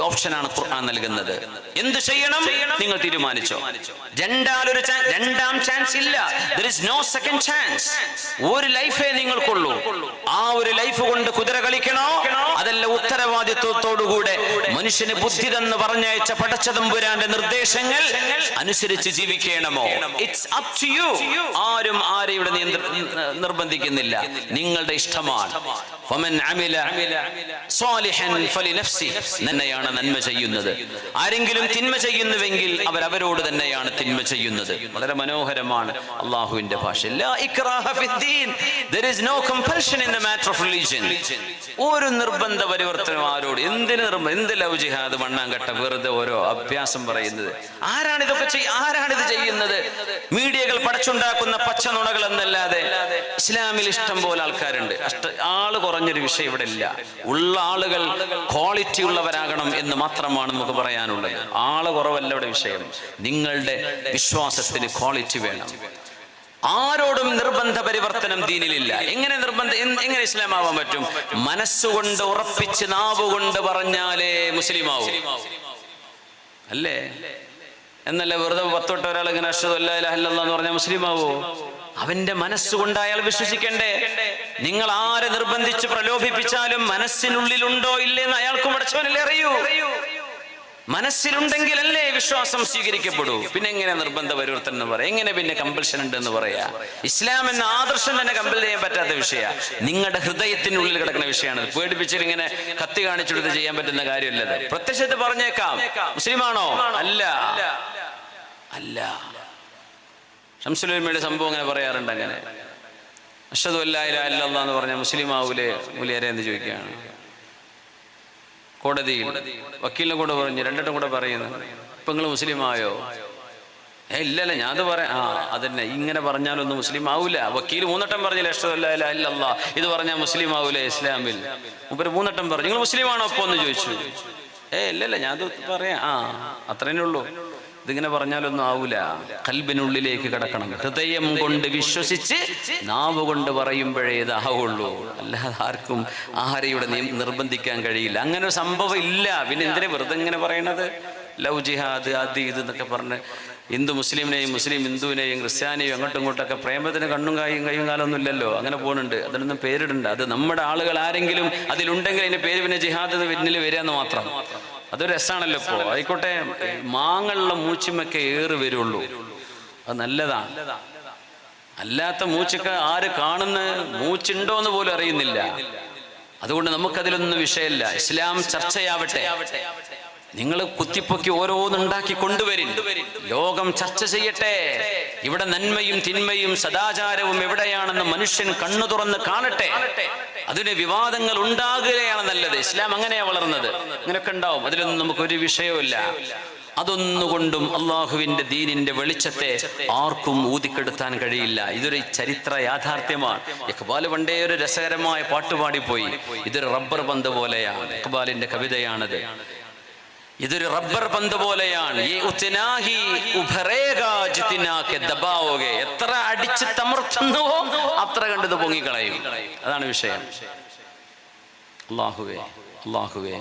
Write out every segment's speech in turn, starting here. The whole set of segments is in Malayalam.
ഓപ്ഷനാണ് ഖുർആൻ നൽകുന്നത്. എന്ത് ചെയ്യണം? നിങ്ങൾ തീരുമാനിച്ചോ. രണ്ടാലൊരു രണ്ടാം ചാൻസ് ഇല്ല. There is no second chance ഒരു ലൈഫേ നിങ്ങൾക്കുള്ളൂ. ആ ഒരു ലൈഫ് കൊണ്ട് കുതിര കളിക്കണോ? അതല്ല ഉത്തരവാദിത്വത്തോടുകൂടെ മനുഷ്യന് ബുദ്ധി തന്ന് പറഞ്ഞയച്ച പടച്ചതമ്പുരാന്റെ നിർദ്ദേശങ്ങൾ അനുസരിച്ച് ജീവിക്കണമോ? ഇറ്റ്സ് അപ് ടു യു ആരും ആരെയും നിയന്ത്ര നിർബന്ധിക്കുന്നില്ല. നിങ്ങളുടെ ഇഷ്ടമാണ്. ഫലിനഫ്സി തന്നെയാണ് നന്മ ചെയ്യുന്നത്. ആരെങ്കിലും തിന്മ ചെയ്യുന്നുവെങ്കിൽ അവരവരോട് തന്നെയാണ് തിന്മ ചെയ്യുന്നത്. വളരെ മനോഹരമാണ് അള്ളാഹുവിന്റെ ഭാഷ. ഒരു നിർബന്ധ പരിവർത്തനം ആരോട്? എന്തിന് നിർബന്ധം? എന്ത് ലവ് ജിഹാദ് മണ്ണാങ്കട്ട വെറുതെ ഓരോ അഭ്യാസം പറയുന്നത്? ആരാണ് ഇതൊക്കെ ആരാണിത് ചെയ്യുന്നത്? മീഡിയകൾ പടച്ചുണ്ടാക്കുന്ന പച്ച നുണകൾ എന്നല്ലാതെ ഇസ്ലാമിൽ ഇഷ്ടം പോലെ ആൾക്കാരുണ്ട്. ആൾ കുറഞ്ഞൊരു വിഷയം ഇവിടെ ഇല്ല. ഉള്ള ആളുകൾ ക്വാളിറ്റി ഉള്ളവരാകണം എന്ന് മാത്രമാണ് നമുക്ക് പറയാനുള്ളത്. ആൾ കുറവല്ല ഇവിടെ വിഷയം. നിങ്ങളുടെ വിശ്വാസത്തിന് ക്വാളിറ്റി വേണം. ആരോടും നിർബന്ധ പരിവർത്തനം ദീനിലില്ല. എങ്ങനെ നിർബന്ധ എങ്ങനെ ഇസ്ലാമാവാൻ പറ്റും? മനസ്സുകൊണ്ട് ഉറപ്പിച്ച് നാവുകൊണ്ട് പറഞ്ഞാലേ മുസ്ലിം ആവും അല്ലേ? എന്നല്ല വെറുതെ പത്തോട്ട് ഒരാൾ ഇങ്ങനെ ഇല്ലല്ലാഹ് എന്ന് പറഞ്ഞാൽ മുസ്ലിം ആവോ അവന്റെ മനസ്സുകൊണ്ട് അയാൾ വിശ്വസിക്കണ്ടേ? നിങ്ങൾ ആരെ നിർബന്ധിച്ച് പ്രലോഭിപ്പിച്ചാലും മനസ്സിനുള്ളിലുണ്ടോ ഇല്ലെന്ന് അയാൾക്കും അടച്ചവനല്ലേ അറിയൂ. മനസ്സിലുണ്ടെങ്കിലല്ലേ വിശ്വാസം സ്വീകരിക്കപ്പെടൂ. പിന്നെ എങ്ങനെ നിർബന്ധ പരിവർത്തനം എന്ന് പറയാം? എങ്ങനെ പിന്നെ കമ്പൽഷൻ ഉണ്ട് എന്ന് പറയാ? ഇസ്ലാം എന്ന ആദർശം തന്നെ കമ്പൽ ചെയ്യാൻ പറ്റാത്ത വിഷയ. നിങ്ങളുടെ ഹൃദയത്തിനുള്ളിൽ കിടക്കുന്ന വിഷയമാണ്. പേടിപ്പിച്ചിട്ട് ഇങ്ങനെ കത്തി കാണിച്ചെടുത്ത് ചെയ്യാൻ പറ്റുന്ന കാര്യമല്ലത് പ്രത്യക്ഷത്തെ പറഞ്ഞേക്കാം. മുസ്ലിമാണോ? അല്ല. അല്ല. ഷംസുലമയുടെ സംഭവം അങ്ങനെ പറയാറുണ്ട് അങ്ങനെ. അഷദു അല്ലാ ഇലാഹ എന്ന് പറഞ്ഞ മുസ്ലിം ആവൂലേ മുലിയരെ എന്ന് ചോദിക്കുകയാണ്. കോടതിയിൽ വക്കീലിനെ കൂടെ പറഞ്ഞു രണ്ടിട്ടും കൂടെ പറയുന്നു ഇപ്പൊ നിങ്ങൾ മുസ്ലിം ആയോ ഏ ഇല്ലല്ല ഞാൻ അത് പറയാം. ആ അതന്നെ ഇങ്ങനെ പറഞ്ഞാലൊന്നും മുസ്ലിം ആവൂല വക്കീൽ മൂന്നട്ടം പറഞ്ഞില്ല ഇഷ്ടമല്ല ഇത് പറഞ്ഞാൽ മുസ്ലിം ആവൂല ഇസ്ലാമിൽ? മുപ്പര് മൂന്നട്ടം പറഞ്ഞു നിങ്ങൾ മുസ്ലിം ആണോ അപ്പോ എന്ന് ചോദിച്ചു. ഏ ഇല്ലല്ല ഞാൻ അത് പറയാം. ആ അത്രേ ഉള്ളൂ. ഇതിങ്ങനെ പറഞ്ഞാലൊന്നും ആവൂല. കൽബിനുള്ളിലേക്ക് കിടക്കണം. ഹൃദയം കൊണ്ട് വിശ്വസിച്ച് നാവ് കൊണ്ട് പറയുമ്പോഴേ ഇതാവുള്ളൂ. അല്ലാതെ ആർക്കും ആരെയുടെ നിർബന്ധിക്കാൻ കഴിയില്ല. അങ്ങനെ ഒരു സംഭവം ഇല്ല. പിന്നെ എന്തിനെ വെറുതെ ഇങ്ങനെ പറയണത്? ലവ് ജിഹാദ് അത് ഇത് എന്നൊക്കെ പറഞ്ഞ് ഹിന്ദു മുസ്ലിമിനെയും മുസ്ലിം ഹിന്ദുവിനെയും ക്രിസ്ത്യാനിയും അങ്ങോട്ടും ഇങ്ങോട്ടൊക്കെ പ്രേമത്തിന് കണ്ണും കായും കയ്യും കാലമൊന്നും ഇല്ലല്ലോ. അങ്ങനെ പോകുന്നുണ്ട് അതിനൊന്നും പേരിടണ്ട. അത് നമ്മുടെ ആളുകൾ ആരെങ്കിലും അതിലുണ്ടെങ്കിൽ അതിന്റെ പേര് പിന്നെ ജിഹാദ് പിന്നിൽ വരിക എന്ന് മാത്രം. അതൊരു രസമാണല്ലോ ഇപ്പോ. ആയിക്കോട്ടെ മാങ്ങളുള്ള മൂച്ചിമൊക്കെ ഏറ് വരുള്ളൂ. അത് നല്ലതാണ് അല്ലാത്ത മൂച്ചൊക്കെ ആര് കാണുന്ന മൂച്ചുണ്ടോ എന്ന് പോലും അറിയുന്നില്ല. അതുകൊണ്ട് നമുക്കതിലൊന്നും വിഷയമില്ല. ഇസ്ലാം ചർച്ചയാവട്ടെ. നിങ്ങൾ കുത്തിപ്പൊക്കി ഓരോന്നുണ്ടാക്കി കൊണ്ടുവരും ലോകം ചർച്ച ചെയ്യട്ടെ. ഇവിടെ നന്മയും തിന്മയും സദാചാരവും എവിടെയാണെന്ന് മനുഷ്യൻ കണ്ണു തുറന്ന് കാണട്ടെ. അതിന് വിവാദങ്ങൾ ഉണ്ടാകുകയാണ് നല്ലത്. ഇസ്ലാം അങ്ങനെയാ വളർന്നത്. അങ്ങനെയൊക്കെ ഉണ്ടാവും. അതിലൊന്നും നമുക്ക് ഒരു വിഷയവുമില്ല. അതൊന്നുകൊണ്ടും അള്ളാഹുവിന്റെ ദീനിന്റെ വെളിച്ചത്തെ ആർക്കും ഊതിക്കെടുത്താൻ കഴിയില്ല. ഇതൊരു ചരിത്ര യാഥാർത്ഥ്യമാണ്. ഇഖ്ബാൽ പണ്ടേ ഒരു രസകരമായ പാട്ടുപാടിപ്പോയി ഇതൊരു റബ്ബർ പന്ത് പോലെയാണ്. ഇഖ്ബാലിന്റെ കവിതയാണത്. ഇതൊരു റബ്ബർ പന്ത് പോലെയാണ്. ഈ എത്ര അടിച്ച് തമർത്തുന്നുവോ അത്ര കണ്ടത് പൊങ്ങിക്കളയും. അതാണ് വിഷയം. അള്ളാഹുവേ അള്ളാഹുവേ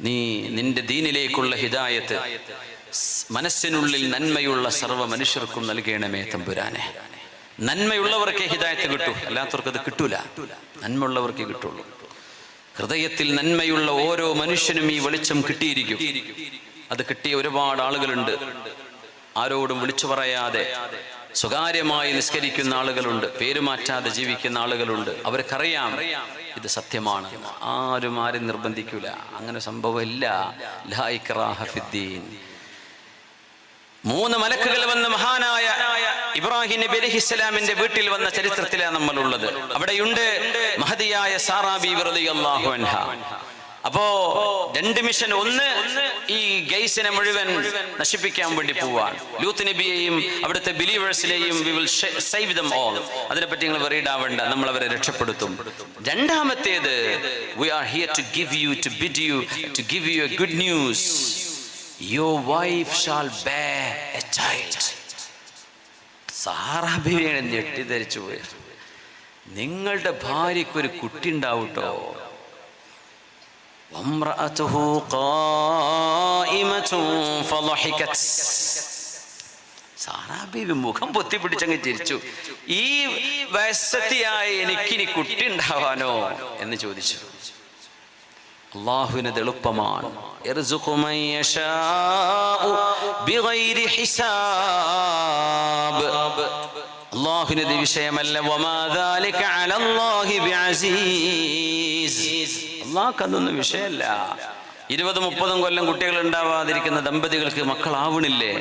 നീ നിന്റെ ദീനിലേക്കുള്ള ഹിദായത്ത് സ് മനസ്സിനുള്ളിൽ നന്മയുള്ള സർവ മനുഷ്യർക്കും നൽകണമേ തമ്പുരാനെ. നന്മയുള്ളവർക്കേ ഹിദായത്ത് കിട്ടൂ. അല്ലാത്തവർക്ക് അത് കിട്ടൂല. നന്മയുള്ളവർക്കേ കിട്ടുള്ളൂ. ഹൃദയത്തിൽ നന്മയുള്ള ഓരോ മനുഷ്യനും ഈ വെളിച്ചം കിട്ടിയിരിക്കും. അത് കിട്ടിയ ഒരുപാട് ആളുകളുണ്ട്. ആരോടും വിളിച്ചു പറയാതെ സ്വകാര്യമായി നിസ്കരിക്കുന്ന ആളുകളുണ്ട് പേരുമാറ്റാതെ ജീവിക്കുന്ന ആളുകളുണ്ട്. അവർക്കറിയാം ഇത് സത്യമാണ്. ആരും ആരും നിർബന്ധിക്കൂല. അങ്ങനെ സംഭവമില്ല. മൂന്ന് മലക്കുകൾ ഇബ്രാഹിം നബി ഇസ്ലാമിന്റെ വീട്ടിൽ വന്ന ചരിത്രത്തിലാണ് നമ്മളുള്ളത്. അവിടെയുണ്ട് മഹതിയായ സാറാബി റളിയല്ലാഹു അൻഹ. അപ്പോ രണ്ട് മിഷൻ ഒന്ന് ഈ ഗൈസിനെ മുഴുവൻ നശിപ്പിക്കാൻ വേണ്ടി പോവാൻ. ലൂത്ത് നബിയെയും അവിടുത്തെ ബിലീവേഴ്സിനെയും we will save them all അതിനെപ്പറ്റി നിങ്ങൾ വെറീഡ് ആവണ്ട നമ്മൾ അവരെ രക്ഷപ്പെടുത്തും. രണ്ടാമത്തേത് we are here to give you to bid you to give you a good news your wife shall bear a child സാറാബിവിനെ ഞെട്ടിദ്ധരിച്ചു പോയി. നിങ്ങളുടെ ഭാര്യക്കൊരു കുട്ടി ഉണ്ടാവട്ടോ സാറാബീബി മുഖം പൊത്തിപ്പിടിച്ചങ്ങ് ചിരിച്ചു. ഈ വയസ്സത്തിയായ എനിക്കിനി കുട്ടി ഉണ്ടാവാനോ എന്ന് ചോദിച്ചു. അള്ളാഹുവിന് എളുപ്പമാണ്. ബിഗൈരി ഹിസാബ്. അള്ളാഹുവിനത് വിഷയമല്ല അള്ളാഹ്ക്കതൊന്നും വിഷയമല്ല. ഇരുപത് മുപ്പതും കൊല്ലം കുട്ടികൾ ഉണ്ടാവാതിരിക്കുന്ന ദമ്പതികൾക്ക് മക്കളാവണില്ലേ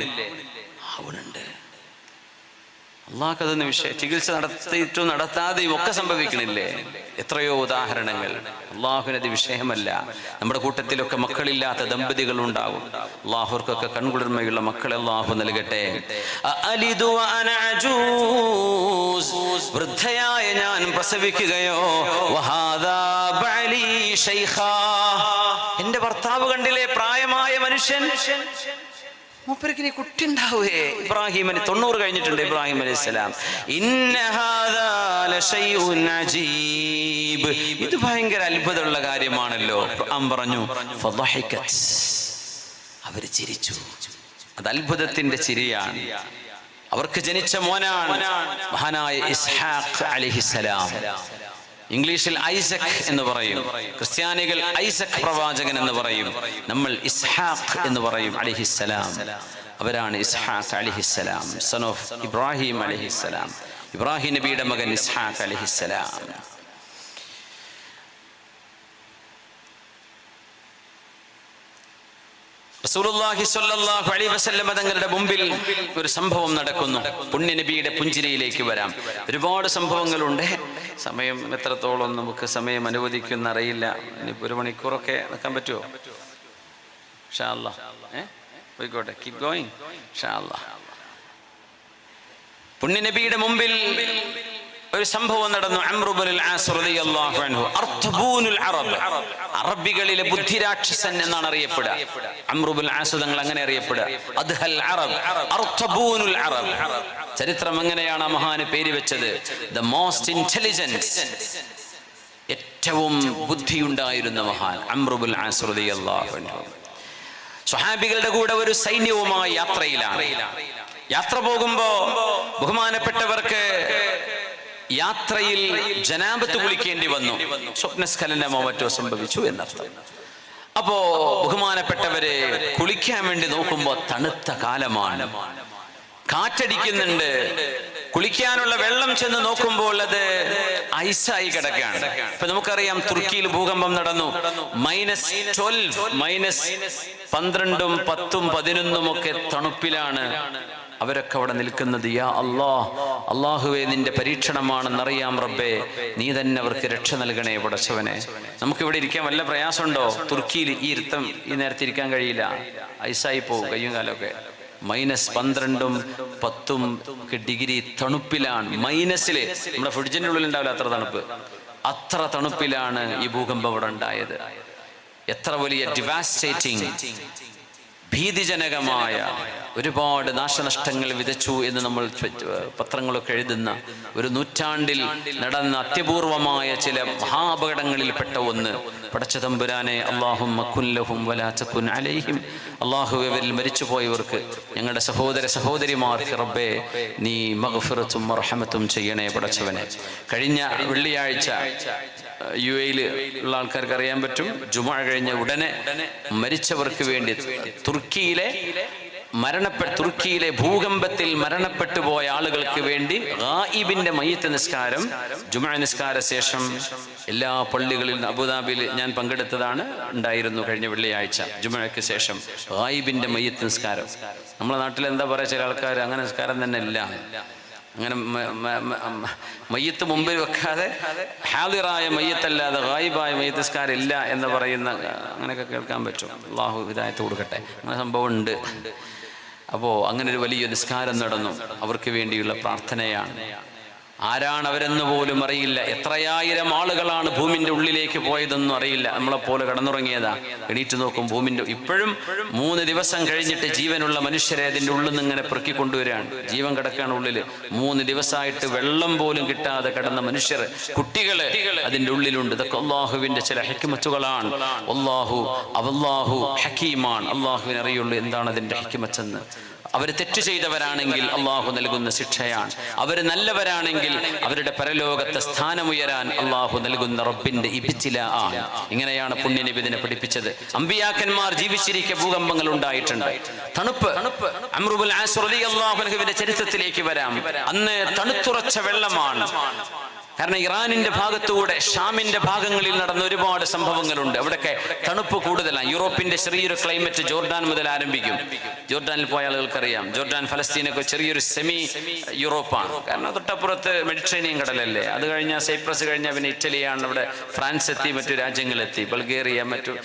ആവണുണ്ട്. അള്ളാഹ്ക്കതൊന്നും വിഷയം ചികിത്സ നടത്തിയിട്ടും നടത്താതെയും ഒക്കെ സംഭവിക്കണില്ലേ? എത്രയോ ഉദാഹരണങ്ങൾ. അള്ളാഹുവിനത് വിഷയമല്ല നമ്മുടെ കൂട്ടത്തിലൊക്കെ മക്കളില്ലാത്ത ദമ്പതികൾ ഉണ്ടാകും അള്ളാഹുർക്കൊക്കെ കൺകുളിർമയുള്ള മക്കളെ അള്ളാഹു നൽകട്ടെ. വൃദ്ധയായ ഞാൻ പ്രസവിക്കുകയോ? എന്റെ ഭർത്താവ് കണ്ടിലെ പ്രായമായ മനുഷ്യൻ? മൂപ്പരക്കിനി കുട്ടി ഉണ്ടാവേ ഇബ്രാഹിം അലി തൊണ്ണൂറ് കഴിഞ്ഞിട്ടുണ്ട് ഇബ്രാഹിം അലി ഇസ്ലാം ഇത് ഭയങ്കര അത്ഭുതമുള്ള കാര്യമാണല്ലോ. അം പറഞ്ഞു അവർ ചിരിച്ചു. അത് അത്ഭുതത്തിന്റെ ചിരിയാണ്. അവർക്ക് ജനിച്ച മോനാണ് മഹാനായ ഇസ്ഹാഖ് അലിഹിസലാം ഇംഗ്ലീഷിൽ ഐസക് എന്ന് പറയും. ക്രിസ്ത്യാനികൾ ഐസക് പ്രവാചകൻ എന്ന് പറയും. നമ്മൾ ഇസ്ഹാഖ് എന്ന് പറയും അലിഹിസലാം അവരാണ് ഇസ്ഹാഖ് അലിഹിസലാം സൺ ഓഫ് ഇബ്രാഹിം അലിഹിസലാം ഇബ്രാഹിം നബിയുടെ മകൻ ഇസ്ഹാഖ് അലിഹിസലാം റസൂലുള്ളാഹി സ്വല്ലല്ലാഹു അലൈഹി തങ്ങളുടെ മുമ്പിൽ ഒരു സംഭവം നടക്കുന്നു. പുണ്യനബിയുടെ പുഞ്ചിരിയിലേക്ക് വരാം. ഒരുപാട് സംഭവങ്ങളുണ്ട്. സമയം എത്രത്തോളം നമുക്ക് സമയം അനുവദിക്കുന്ന അറിയില്ല. ഇനിയിപ്പോൾ ഒരു മണിക്കൂറൊക്കെ നിൽക്കാൻ പറ്റുമോ? പോയിക്കോട്ടെ. കീപ് ഗോയിങ് ഷാ പുണ്യ പുണ്യനബിയുടെ മുമ്പിൽ ഒരു സംഭവം നടന്നു. അറബ്. അറബികളിലെ ബുദ്ധിരാക്ഷസൻ എന്നാണ് അറിയപ്പെടുക. അങ്ങനെ അറിയപ്പെടുക. അദ്ഹൽ അറബ്. അറബ്. ചരിത്രം എങ്ങനെയാണ് ആ മഹാന് പേര് വെച്ചത്? ദ മോസ്റ്റ് ഇന്റലിജൻസ് ഏറ്റവും ബുദ്ധിയുണ്ടായിരുന്ന മഹാൻ അമ്രുബുൽ സുഹാബികളുടെ സ്വഹാബികളുടെ കൂടെ ഒരു സൈന്യവുമായി യാത്രയിലാണ്. യാത്ര പോകുമ്പോ ബഹുമാനപ്പെട്ടവർക്ക് യാത്രയിൽ ജനാപത്ത് കുളിക്കേണ്ടി വന്നു. സ്വപ്നസ്ഖലനമോ മറ്റോ സംഭവിച്ചു എന്നർത്ഥം. അപ്പോ ബഹുമാനപ്പെട്ടവരെ കുളിക്കാൻ വേണ്ടി നോക്കുമ്പോ തണുത്ത കാലമാണ്. കാറ്റടിക്കുന്നുണ്ട്. കുളിക്കാനുള്ള വെള്ളം ചെന്ന് നോക്കുമ്പോൾ അത് ഐസായി കിടക്കുകയാണ്. ഇപ്പൊ നമുക്കറിയാം തുർക്കിയിൽ ഭൂകമ്പം നടന്നു. മൈനസ് ട്വൽവ് മൈനസ് പന്ത്രണ്ടും പത്തും പതിനൊന്നും ഒക്കെ തണുപ്പിലാണ്. അവരൊക്കെ അവിടെ നിൽക്കുന്നത് യാ അള്ളാഹ് അള്ളാഹുവെ നിന്റെ പരീക്ഷണമാണെന്നറിയാം റബ്ബേ. നീ തന്നെ അവർക്ക് രക്ഷ നൽകണേ പടച്ചവനെ. നമുക്കിവിടെ ഇരിക്കാൻ വല്ല പ്രയാസമുണ്ടോ? തുർക്കിയിൽ ഈ ഇരുത്തം ഈ നേരത്തെ ഇരിക്കാൻ കഴിയില്ല. ഐസായി പോകും കയ്യും കാലമൊക്കെ. മൈനസ് പന്ത്രണ്ടും പത്തും ഒക്കെ ഡിഗ്രി തണുപ്പിലാണ്. മൈനസിൽ നമ്മുടെ ഫ്രിഡ്ജിന്റെ ഉള്ളിൽ ഉണ്ടാവില്ല അത്ര തണുപ്പ്. അത്ര തണുപ്പിലാണ് ഈ ഭൂകമ്പം ഇവിടെ ഉണ്ടായത്. എത്ര വലിയ ഡിവാസ്റ്റേറ്റിംഗ് ഭീതിജനകമായ ഒരുപാട് നാശനഷ്ടങ്ങൾ വിതച്ചു എന്ന് നമ്മൾ പത്രങ്ങളൊക്കെ എഴുതുന്ന ഒരു നൂറ്റാണ്ടിൽ നടന്ന അത്യപൂർവമായ ചില മഹാപകടങ്ങളിൽപ്പെട്ട ഒന്ന്. പടച്ച തമ്പുരാനെ അള്ളാഹും മക്കുല്ലഹും വലാച്ചക്കുൻ അലൈഹിം. അള്ളാഹു ഇവരിൽ മരിച്ചുപോയവർക്ക് ഞങ്ങളുടെ സഹോദര സഹോദരിമാർ റബ്ബേ നീ മഗ്ഫിറത്തും മർഹമത്തും ചെയ്യണേ പടച്ചവനെ. കഴിഞ്ഞ വെള്ളിയാഴ്ച യു എയിൽ ഉള്ള ആൾക്കാർക്ക് അറിയാൻ പറ്റും. ജുമ കഴിഞ്ഞ ഉടനെ മരിച്ചവർക്ക് വേണ്ടി തുർക്കിയിലെ മരണപ്പെട്ട തുർക്കിയിലെ ഭൂകമ്പത്തിൽ മരണപ്പെട്ടു പോയ ആളുകൾക്ക് വേണ്ടി ഗായിബിന്റെ മയ്യത്ത് നിസ്കാരം ജുമ നിസ്കാര ശേഷം എല്ലാ പള്ളികളിൽ അബുദാബിയിൽ ഞാൻ പങ്കെടുത്തതാണ്. ഉണ്ടായിരുന്നു കഴിഞ്ഞ വെള്ളിയാഴ്ച. ജുമയ്ക്ക് ശേഷം ഗായിബിന്റെ മയ്യത്ത് നിസ്കാരം. നമ്മളെ നാട്ടിൽ എന്താ പറയുക ചില ആൾക്കാർ അങ്ങനെ നിസ്കാരം തന്നെ ഇല്ല അങ്ങനെ മയ്യത്ത് മുമ്പിൽ വെക്കാതെ ഹാദിറായ മയ്യത്തല്ലാതെ ഗായിബായ മയ്യത്തസ്കാരില്ല എന്ന് പറയുന്ന അങ്ങനെയൊക്കെ കേൾക്കാൻ പറ്റും. അള്ളാഹു ഹിദായത്ത് കൊടുക്കട്ടെ. അങ്ങനെ സംഭവം ഉണ്ട് അപ്പോൾ അങ്ങനെ ഒരു വലിയ നിസ്കാരം നടന്നു. അവർക്ക് വേണ്ടിയുള്ള പ്രാർത്ഥനയാണ്. ആരാണ് അവരെന്ന് പോലും അറിയില്ല. എത്രയായിരം ആളുകളാണ് ഭൂമിന്റെ ഉള്ളിലേക്ക് പോയതെന്നും അറിയില്ല. നമ്മളെപ്പോലെ കടന്നുറങ്ങിയതാ. എണീറ്റ് നോക്കും ഭൂമിന്റെ ഇപ്പോഴും മൂന്ന് ദിവസം കഴിഞ്ഞിട്ട് ജീവനുള്ള മനുഷ്യരെ അതിന്റെ ഉള്ളിൽ നിന്ന് ഇങ്ങനെ പെറുക്കി കൊണ്ടുവരികയാണ് ജീവൻ കിടക്കുകയാണ് ഉള്ളിൽ മൂന്ന് ദിവസമായിട്ട് വെള്ളം പോലും കിട്ടാതെ കിടന്ന മനുഷ്യർ കുട്ടികൾ അതിന്റെ ഉള്ളിലുണ്ട്. ഇതൊക്കെ അള്ളാഹുവിന്റെ ചില ഹെക്കിമത്തുകളാണ് അള്ളാഹു അവല്ലാഹു ഹക്കീമാണ്. അള്ളാഹുവിനറിയുള്ളൂ എന്താണ് അതിന്റെ ഹെക്കിമത്തെന്ന് അവർ തെറ്റ് ചെയ്തവരാണെങ്കിൽ അള്ളാഹു നൽകുന്ന ശിക്ഷയാണ്. അവർ നല്ലവരാണെങ്കിൽ അവരുടെ പരലോകത്തെ സ്ഥാനമുയരാൻ അള്ളാഹു നൽകുന്ന റബ്ബിന്റെ ഇബിച്ചില ആണ് ഇങ്ങനെയാണ് പുണ്യനിബിദിനെ പഠിപ്പിച്ചത്. അമ്പിയാക്കന്മാർ ജീവിച്ചിരിക്കെ ഭൂകമ്പങ്ങൾ ഉണ്ടായിട്ടുണ്ട്. തണുപ്പ്. അമ്രുബുൽ ചരിത്രത്തിലേക്ക് വരാം. അന്ന് തണുത്തുറച്ച വെള്ളമാണ്. കാരണം ഇറാനിന്റെ ഭാഗത്തുകൂടെ ഷാമിന്റെ ഭാഗങ്ങളിൽ നടന്ന ഒരുപാട് സംഭവങ്ങളുണ്ട്. അവിടെയൊക്കെ തണുപ്പ് കൂടുതലാണ്. യൂറോപ്പിന്റെ ചെറിയൊരു ക്ലൈമറ്റ് ജോർഡാൻ മുതൽ ആരംഭിക്കും. ജോർഡാനിൽ പോയ ആളുകൾക്കറിയാം. ജോർഡാൻ ഫലസ്തീനൊക്കെ ചെറിയൊരു സെമി യൂറോപ്പാണ്. കാരണം തൊട്ടപ്പുറത്ത് മെഡിറ്ററേനിയൻ കടലല്ലേ? അത് കഴിഞ്ഞാൽ സൈപ്രസ് കഴിഞ്ഞാൽ പിന്നെ ഇറ്റലിയാണ് അവിടെ ഫ്രാൻസ് എത്തി മറ്റു രാജ്യങ്ങളെത്തി. ബൾഗേറിയ മറ്റു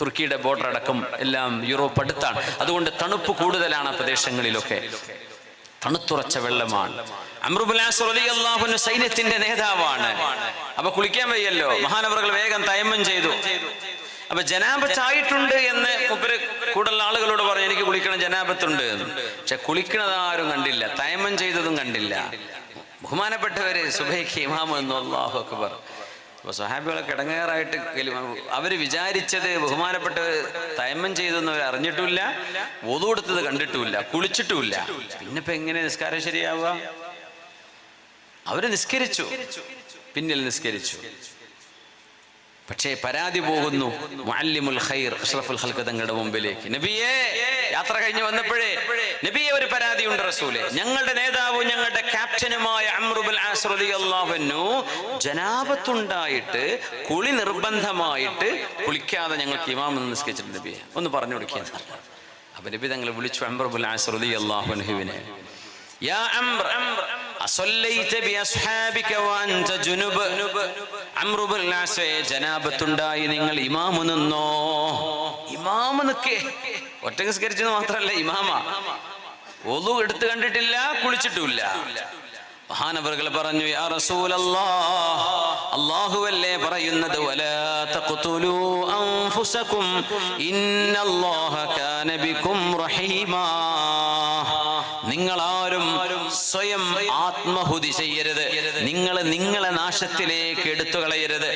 തുർക്കിയുടെ ബോർഡർ അടക്കം എല്ലാം യൂറോപ്പ് അടുത്താണ്. അതുകൊണ്ട് തണുപ്പ് കൂടുതലാണ് പ്രദേശങ്ങളിലൊക്കെ. തണുത്തുറച്ച വെള്ളമാണ്. സൈന്യത്തിന്റെ നേതാവാണ്. അപ്പൊ കുളിക്കാൻ വയ്യല്ലോ. മഹാനവറുകൾ വേഗം തയമ്മം ചെയ്തു. അപ്പൊ ജനാപത്തായിട്ടുണ്ട് എന്ന് മുപ്പര് കൂടുതൽ ആളുകളോട് പറഞ്ഞു എനിക്ക് കുളിക്കണം ജനാപത്തുണ്ട്. പക്ഷെ കുളിക്കണത് ആരും കണ്ടില്ല. തയമ്മം ചെയ്തതും കണ്ടില്ല. ബഹുമാനപ്പെട്ടവര് സുബൈക്ക് ഇമാം എന്ന് അള്ളാഹു അക്ബർ. അപ്പൊ സഹാബികളൊക്കെ ഇടങ്ങേറായിട്ട് അവർ വിചാരിച്ചത് ബഹുമാനപ്പെട്ട തയമ്മം ചെയ്തെന്ന് അവർ അറിഞ്ഞിട്ടുമില്ല ഒതുകൊടുത്തത് കണ്ടിട്ടുമില്ല കുളിച്ചിട്ടുമില്ല പിന്നെ ഇപ്പൊ എങ്ങനെ നിസ്കാരം ശരിയാവുക? അവർ നിസ്കരിച്ചു. പിന്നിൽ നിസ്കരിച്ചു. പക്ഷേ പരാതി പോകുന്നു ഖൈർ അഷ്റഫുൽ തങ്ങളുടെ മുമ്പിലേക്ക്. നബിയേ യാത്ര കഴിഞ്ഞ് വന്നപ്പോഴേ നബിയെ ഒരു പരാതി ഉണ്ട് റസൂലെ. ഞങ്ങളുടെ നേതാവും ഞങ്ങളുടെ ക്യാപ്റ്റനുമായ അമ്രുബുൽ ജനാപത്തുണ്ടായിട്ട് കുളി നിർബന്ധമായിട്ട് കുളിക്കാതെ ഞങ്ങൾക്ക് ഇമാം എന്ന് നിസ്കരിച്ചിട്ടുണ്ട് നബിയെ. ഒന്ന് പറഞ്ഞു കൊടുക്കുക അപ്പൊ നബി തങ്ങൾ വിളിച്ചു അമ്രുബുൽ അൻഹുവിനെ. യാ ജനാബത്തുണ്ടായി നിങ്ങൾ ഇമാമ നിന്നോ? ഇമാമ നിക്കേ. ഒറ്റ നിസ്കരിച്ചത് മാത്രമല്ല ഇമാമ. ഒതു എടുത്തു കണ്ടിട്ടില്ല കുളിച്ചിട്ടില്ല മഹാനവറുകൾ പറഞ്ഞു യാ റസൂലല്ലാഹ് അല്ലാഹുവല്ലേ പറയുന്നത്? വലാ തഖ്തുലൂ അൻഫുസകും ഇന്നല്ലാഹ കാന ബികും റഹീമാ. നിങ്ങളാരും സ്വയം ആത്മഹുതി ചെയ്യരുത്. നിങ്ങൾ നിങ്ങളെ നാശത്തിലേക്ക് എടുത്തു കളയരുത്